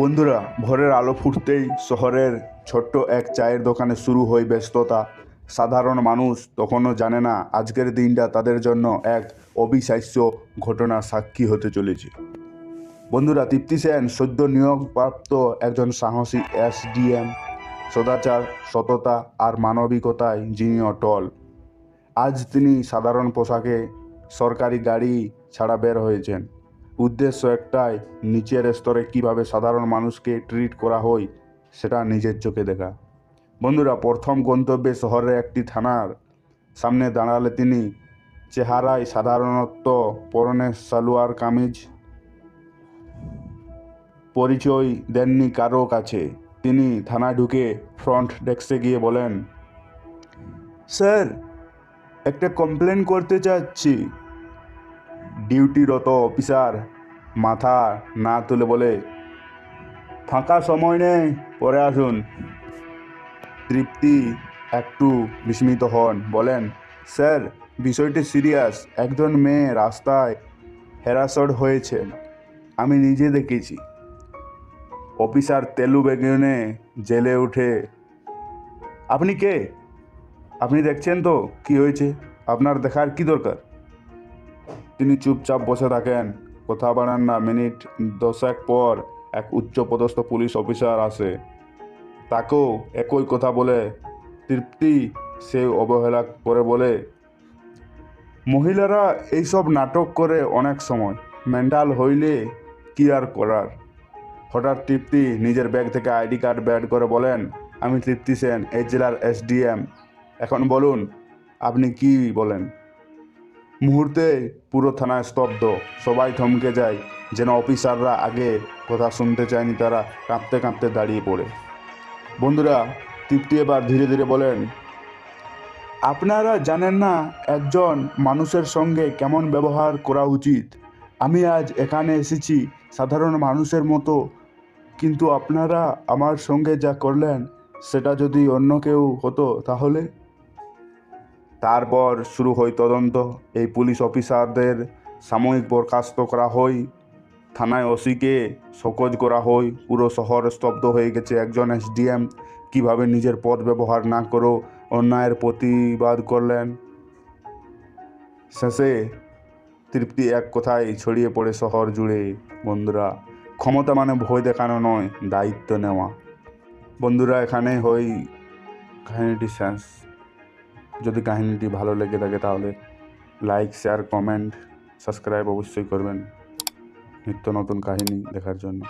বন্ধুরা, ভোরের আলো ফুটতেই শহরের ছোট্ট এক চায়ের দোকানে শুরু হয় ব্যস্ততা। সাধারণ মানুষ তখনও জানে না আজকের দিনটা তাদের জন্য এক অবিশ্বাস্য ঘটনার সাক্ষী হতে চলেছে। বন্ধুরা, তৃপ্তি সেন, সদ্য নিয়োগপ্রাপ্ত একজন সাহসী এসডিএম, সদাচার, সততা আর মানবিকতায় যিনি অটল আজ তিনি সাধারণ পোশাকে সরকারি গাড়ি ছাড়া বের হয়েছেন। উদ্দেশ্য একটাই, নিচের স্তরে কীভাবে সাধারণ মানুষকে ট্রিট করা হয়, সেটা নিজের চোখে দেখা। বন্ধুরা, প্রথম গন্তব্যে শহরের একটি থানার সামনে দাঁড়ালে তিনি চেহারায় সাধারণত পরনে সালোয়ার কামিজ, পরিচয় দেননি কারও কাছে। তিনি থানায় ঢুকে ফ্রন্ট ডেস্কে গিয়ে বলেন, স্যার, একটা কমপ্লেন করতে চাচ্ছি। ডিউটিরত অফিসার মাথা না তুলে বলে, ফাঁকা সময় নেই, পরে আসুন। তৃপ্তি একটু বিস্মিত হন, বলেন, স্যার, বিষয়টি সিরিয়াস। একজন মেয়ে রাস্তায় হ্যারাসড হয়েছে আমি নিজে দেখেছি। অফিসার তেলু বেগুনে জেলে উঠে, আপনি কে? আপনি দেখছেন তো কি হয়েছে? আপনার দেখার কি দরকার? তিনি চুপচাপ বসে থাকেন। কথা বাড়ান না, মিনিট দশেক পর এক উচ্চপদস্থ পুলিশ অফিসার আসে। তাকেও একই কথা বলে, তৃপ্তি সে অবহেলা করে বলে, মহিলারা এইসব নাটক করে অনেক সময়। মেন্টাল হইলে কি আর করার? হঠাৎ তৃপ্তি নিজের ব্যাগ থেকে আইডি কার্ড ব্যাড করে বলেন, আমি তৃপ্তি সেন, এই জেলার এসডিএম। এখন বলুন, আপনি কি বলেন? মুহূর্তে পুরো থানায় স্তব্ধ। সবাই থমকে যায়, যেন অফিসাররা আগে কথা শুনতে চায়নি, তারা কাঁপতে কাঁপতে দাঁড়িয়ে পড়ে। বন্ধুরা, তৃপ্তি এবার ধীরে ধীরে বলেন, আপনারা জানেন না একজন মানুষের সঙ্গে কেমন ব্যবহার করা উচিত? আমি আজ এখানে এসেছি সাধারণ মানুষের মতো, কিন্তু আপনারা আমার সঙ্গে যা করলেন, সেটা যদি অন্য কেউ হতো তাহলে? তারপর শুরু হয় তদন্ত। এই পুলিশ অফিসারদের সাময়িক বরখাস্ত করা হয়। থানায় ওসিকে সকোজ করা হয়। পুরো শহর স্তব্ধ হয়ে গেছে। একজন এসডিএম কীভাবে নিজের পদ ব্যবহার না করো অন্যায়ের প্রতিবাদ করলেন। শেষে তৃপ্তি এক কথায় ছড়িয়ে পড়ে শহর জুড়ে। বন্ধুরা, ক্ষমতা মানে ভয় দেখানো নয়, দায়িত্ব নেওয়া। বন্ধুরা, এখানে হই, কাহিনীটি শেষ। যদি কাহিনীটি ভালো লেগে থাকে তাহলে লাইক, শেয়ার, কমেন্ট, সাবস্ক্রাইব অবশ্যই করবেন। নিত্য নতুন কাহিনী দেখার জন্য।